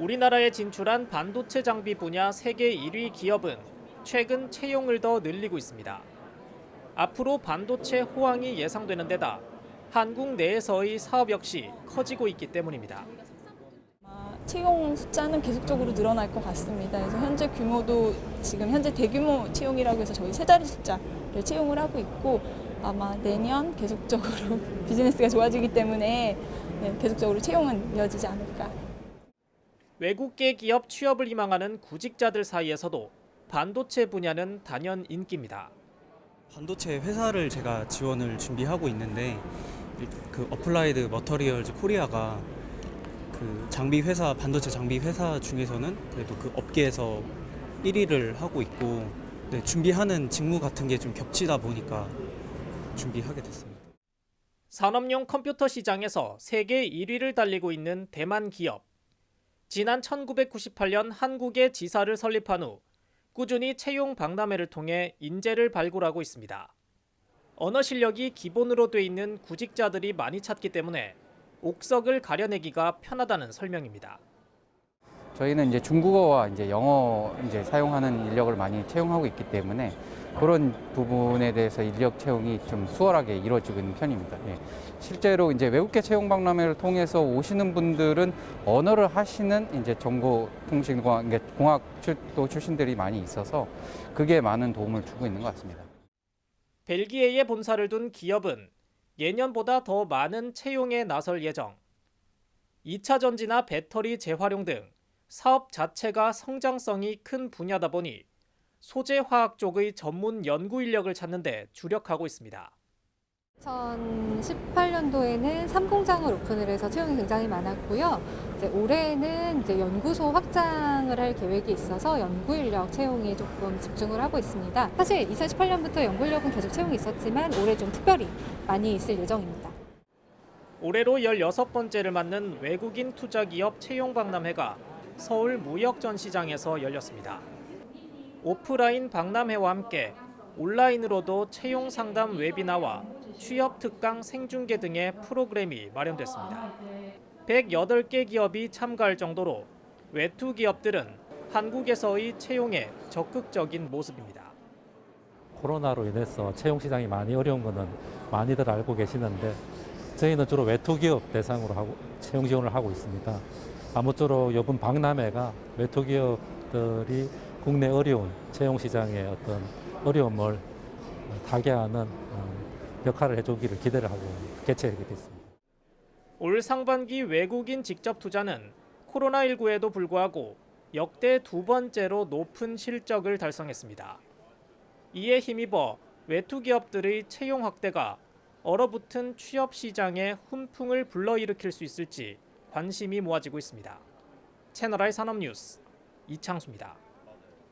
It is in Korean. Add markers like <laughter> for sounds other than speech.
우리나라에 진출한 반도체 장비 분야 세계 1위 기업은 최근 채용을 더 늘리고 있습니다. 앞으로 반도체 호황이 예상되는 데다 한국 내에서의 사업 역시 커지고 있기 때문입니다. 채용 숫자는 계속적으로 늘어날 것 같습니다. 그래서 현재 규모도 지금 현재 대규모 채용이라고 해서 저희 세 자리 숫자를 채용을 하고 있고 아마 내년 계속적으로 <laughs> 비즈니스가 좋아지기 때문에 네, 계속적으로 채용은 이어지지 않을까. 외국계 기업 취업을 희망하는 구직자들 사이에서도 반도체 분야는 단연 인기입니다. 반도체 회사를 제가 지원을 준비하고 있는데 일- 그 어플라이드 머터리얼즈 코리아가 그 장비 회사 반도체 장비 회사 중에서는 그래도 그 업계에서 1위를 하고 있고 네, 준비하는 직무 같은 게 좀 겹치다 보니까 준비하게 됐습니다. 산업용 컴퓨터 시장에서 세계 1위를 달리고 있는 대만 기업. 지난 1998년 한국에 지사를 설립한 후 꾸준히 채용 박람회를 통해 인재를 발굴하고 있습니다. 언어 실력이 기본으로 돼 있는 구직자들이 많이 찾기 때문에 옥석을 가려내기가 편하다는 설명입니다. 저희는 이제 중국어와 이제 영어 이제 사용하는 인력을 많이 채용하고 있기 때문에 그런 부분에 대해서 인력 채용이 좀 수월하게 이루어지고 있는 편입니다. 예. 실제로 이제 외국계 채용 박람회를 통해서 오시는 분들은 언어를 하시는 이제 정보통신공학 공학 출도 출신들이 많이 있어서 그게 많은 도움을 주고 있는 것 같습니다. 벨기에에 본사를 둔 기업은 예년보다 더 많은 채용에 나설 예정. 2차 전지나 배터리 재활용 등 사업 자체가 성장성이 큰 분야다 보니 소재 화학 쪽의 전문 연구 인력을 찾는 데 주력하고 있습니다. 2018년도에는 3공장을 오픈을 해서 채용이 굉장히 많았고요. 이제 올해는 이제 연구소 확장을 할 계획이 있어서 연구 인력 채용에 조금 집중을 하고 있습니다. 사실 2018년부터 연구 인력은 계속 채용이 있었지만 올해 좀 특별히 많이 있을 예정입니다. 올해로 16번째를 맞는 외국인 투자 기업 채용 박람회가 서울 무역전시장에서 열렸습니다. 오프라인 박람회와 함께 온라인으로도 채용 상담 웨비나와 취업 특강 생중계 등의 프로그램이 마련됐습니다. 108개 기업이 참가할 정도로 외투 기업들은 한국에서의 채용에 적극적인 모습입니다. 코로나로 인해서 채용 시장이 많이 어려운 것은 많이들 알고 계시는데 저희는 주로 외투 기업 대상으로 하고 채용 지원을 하고 있습니다. 아무쪼록 이번 박람회가 외투 기업들이 국내 어려운 채용 시장의 어떤 어려움을 타개하는 어, 역할을 해주기를 기대를 하고 개최하게 됐습니다. 올 상반기 외국인 직접 투자는 코로나19에도 불구하고 역대 두 번째로 높은 실적을 달성했습니다. 이에 힘입어 외투 기업들의 채용 확대가 얼어붙은 취업 시장에 훈풍을 불러일으킬 수 있을지 관심이 모아지고 있습니다. 채널I 산업뉴스 이창수입니다.